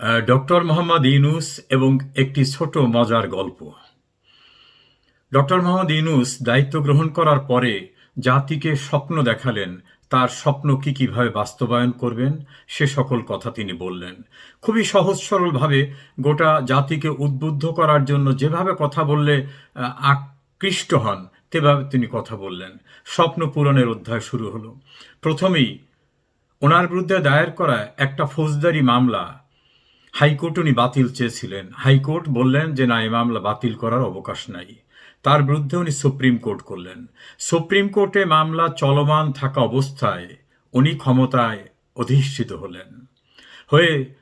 Doctor Mohammad Yunus এবং একটি ছোট মজার গল্প। ডক্টর মোহাম্মদ ইউনুস দায়িত্ব গ্রহণ করার পরে জাতিকে স্বপ্ন দেখালেন, তার স্বপ্ন কি কীভাবে বাস্তবায়ন করবেন, সে সকল কথা তিনি বললেন। খুবই সহজ সরলভাবে গোটা জাতিকে উদ্বুদ্ধ করার জন্য যেভাবে কথা বললে আকৃষ্ট হন, তেভাবে তিনি কথা বললেন। স্বপ্ন পূরণের অধ্যায় শুরু হলো। প্রথমেই ওনার বিরুদ্ধে দায়ের করা একটা ফৌজদারি মামলা হাইকোর্ট উনি বাতিল চেয়েছিলেন। হাইকোর্ট বললেন যে, না এই মামলা বাতিল করার অবকাশ নাই। তার বিরুদ্ধে উনি সুপ্রিম কোর্ট করলেন। সুপ্রিম কোর্টে মামলা চলমান থাকা অবস্থায় উনি ক্ষমতায় অধিষ্ঠিত হলেন। হয়ে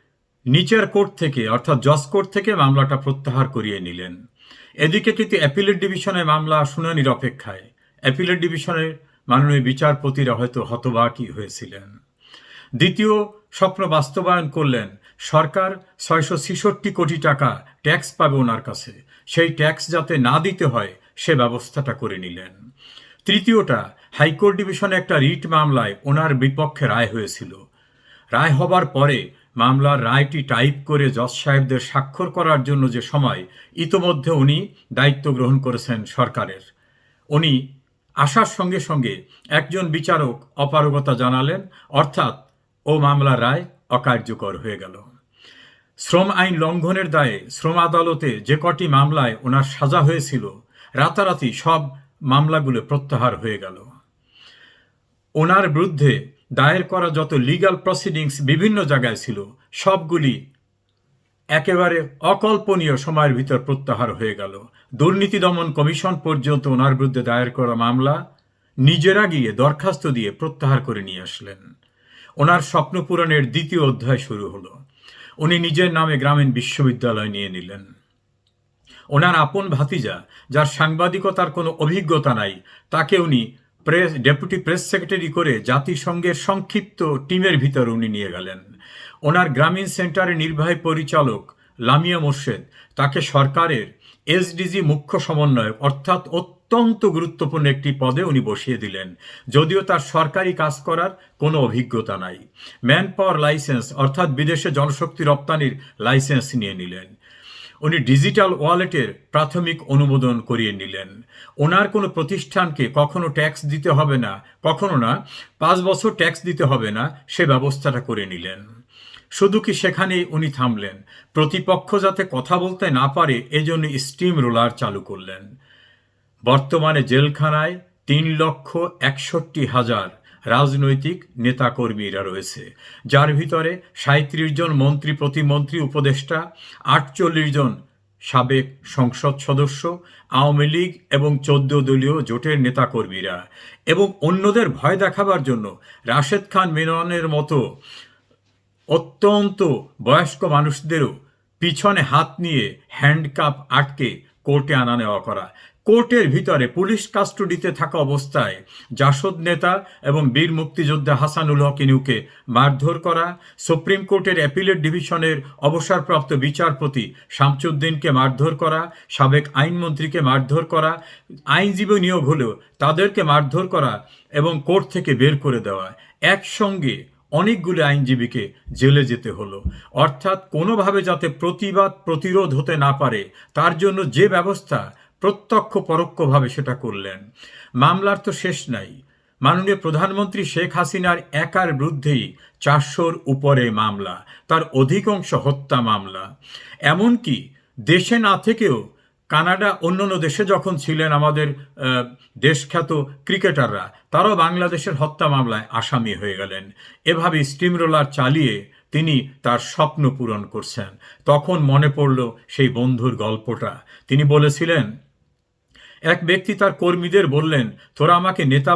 নিচের কোর্ট থেকে, অর্থাৎ জজ কোর্ট থেকে মামলাটা প্রত্যাহার করিয়ে নিলেন। এদিকে কিন্তু অ্যাপিলেট ডিভিশনে মামলা শুনানির অপেক্ষায়। অ্যাপিলেট ডিভিশনের মাননীয় বিচারপতিরা হয়তো হতবাকই হয়েছিলেন। দ্বিতীয় স্বপ্ন বাস্তবায়ন করলেন সরকার ছয়শো ছেষট্টি কোটি টাকা ট্যাক্স পাবে ওনার কাছে। সেই ট্যাক্স যাতে না দিতে হয়, সে ব্যবস্থাটা করে নিলেন। তৃতীয়টা, হাইকোর্ট ডিভিশনে একটা রিট মামলায় ওনার বিপক্ষে রায় হয়েছিল। রায় হবার পরে মামলার রায়টি টাইপ করে জজ সাহেবদের স্বাক্ষর করার জন্য যে সময়, ইতোমধ্যে উনি দায়িত্ব গ্রহণ করেছেন সরকারের। উনি আসার সঙ্গে সঙ্গে একজন বিচারক অপারগতা জানালেন, অর্থাৎ ও মামলার রায় অকার্যকর হয়ে গেল। শ্রম আইন লঙ্ঘনের দায়ে শ্রম আদালতে যে কটি মামলায় ওনার সাজা হয়েছিল, রাতারাতি সব মামলাগুলো প্রত্যাহার হয়ে গেল। ওনার বিরুদ্ধে দায়ের করা যত লিগাল প্রসিডিংস বিভিন্ন জায়গায় ছিল, সবগুলি একেবারে অকল্পনীয় সময়ের ভিতর প্রত্যাহার হয়ে গেল। দুর্নীতি দমন কমিশন পর্যন্ত ওনার বিরুদ্ধে দায়ের করা মামলা নিজেরা গিয়ে দরখাস্ত দিয়ে প্রত্যাহার করে নিয়ে আসলেন। ওনার স্বপ্ন পূরণের দ্বিতীয় অধ্যায় শুরু হলো। উনি নিজের নামে গ্রামীণ বিশ্ববিদ্যালয় নিয়ে নিলেন। ওনার আপন ভাতিজা, যার সাংবাদিকতার কোনো অভিজ্ঞতা নাই, তাকে উনি প্রেস, ডেপুটি প্রেস সেক্রেটারি করে জাতিসংঘের সংক্ষিপ্ত টিমের ভিতর উনি নিয়ে গেলেন। ওনার গ্রামীণ সেন্টারের নির্বাহী পরিচালক লামিয়া মোর্শেদ তাকে সরকারের এসডিজি মুখ্য সমন্বয়ক অর্থাৎ অত্যন্ত গুরুত্বপূর্ণ একটি পদে উনি বসিয়ে দিলেন। যদিও তার সরকারি কাজ করার কোনো অভিজ্ঞতা নাই। ম্যান পাওয়ার লাইসেন্স, অর্থাৎ বিদেশে জনশক্তি রপ্তানির লাইসেন্স নিয়ে নিলেন। উনি ডিজিটাল ওয়ালেটের প্রাথমিক অনুমোদন করিয়ে নিলেন। ওনার কোনো প্রতিষ্ঠানকে কখনো ট্যাক্স দিতে হবে না, কখনো না, পাঁচ বছর ট্যাক্স দিতে হবে না, সে ব্যবস্থাটা করে নিলেন। শুধু কি সেখানেই উনি থামলেন? প্রতিপক্ষ যাতে কথা বলতে না পারে, এজন্য স্টিম রোলার চালু করলেন। বর্তমানে জেলখানায় তিন লক্ষ একষট্টি হাজার রাজনৈতিক নেতাকর্মীরা রয়েছে। যার ভিতরে সাঁত্রিশ জন মন্ত্রী প্রতিমন্ত্রী উপদেষ্টা, আটচল্লিশ জন সাবেক সংসদ সদস্য, আওয়ামী লীগ এবং চোদ্দ দলীয় জোটের নেতাকর্মীরা এবং অন্যদের ভয় দেখাবার জন্য রাশেদ খান মেননের মতো অত্যন্ত বয়স্ক মানুষদেরও পিছনে হাত নিয়ে হ্যান্ডকাপ আটকে কোর্টে আনা নেওয়া করা। কোর্টের ভিতরে পুলিশ কাস্টডিতে থাকা অবস্থায় জাসদ নেতা এবং বীর মুক্তিযোদ্ধা হাসানুল হক ইনুকে মারধর করা, সুপ্রিম কোর্টের অ্যাপিলেট ডিভিশনের অবসরপ্রাপ্ত বিচারপতি শামসুদ্দিনকে মারধর করা, সাবেক আইনমন্ত্রীকে মারধর করা, আইনজীবী নিয়োগ হলেও তাদেরকে মারধর করা এবং কোর্ট থেকে বের করে দেওয়া। একসঙ্গে অনেকগুলো আইনজীবীকে জেলে যেতে হলো। অর্থাৎ কোনোভাবে যাতে প্রতিবাদ প্রতিরোধ হতে না পারে, তার জন্য যে ব্যবস্থা প্রত্যক্ষ পরোক্ষভাবে সেটা করলেন। মামলার তো শেষ নাই। মাননীয় প্রধানমন্ত্রী শেখ হাসিনার একার বিরুদ্ধেই চারশোর উপরে মামলা, তার অধিকাংশ হত্যা মামলা। এমনকি দেশে না থেকেও কানাডা অন্যান্য দেশে যখন ছিলেন আমাদের দেশখ্যাত ক্রিকেটাররা, তারাও বাংলাদেশের হত্যা মামলায় আসামি হয়ে গেলেন। এভাবে স্টিম রোলার চালিয়ে তিনি তার স্বপ্ন পূরণ করছেন। তখন মনে পড়ল সেই বন্ধুর গল্পটা। তিনি বলেছিলেন এক ব্যক্তি তার কর্মীদের বললেন তোরা আমাকে নেতা